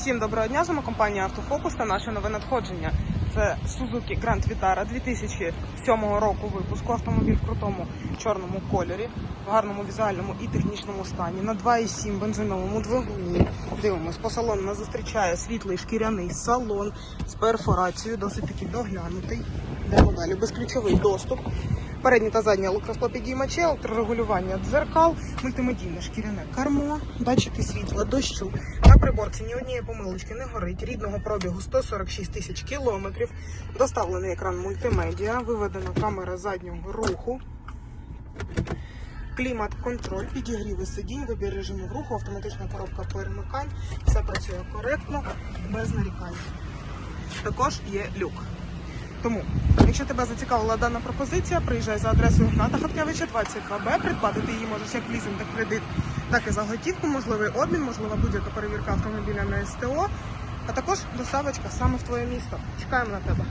Всім доброго дня, з вами компанія Автофокус та наше нове надходження. Це Suzuki Grand Vitara 2007 року випуску. Автомобіль в крутому чорному кольорі, в гарному візуальному і технічному стані. На 2,7 бензиновому двигуні. Дивимось, по салону нас зустрічає світлий шкіряний салон з перфорацією, досить таки доглянутий. Йдемо далі. Безключовий доступ. Передні та задні електросклопідіймачі, електрорегулювання дзеркал, мультимедійне шкіряне кермо, датчики світла, дощу. На приборці ні однієї помилочки не горить. Рідного пробігу 146 тисяч кілометрів. Доставлений екран мультимедіа, виведена камера заднього руху. Клімат-контроль, підігріви сидінь, вибір режимів руху, автоматична коробка перемикань. Все працює коректно, без нарікань. Також є люк. Тому, якщо тебе зацікавила дана пропозиція, приїжджай за адресою Гната Хаткевича 22Б. Придбати її можеш як лізинг, так кредит, так і за готівку, можливий обмін, можлива будь-яка перевірка автомобіля на СТО, а також доставочка саме в твоє місто. Чекаємо на тебе.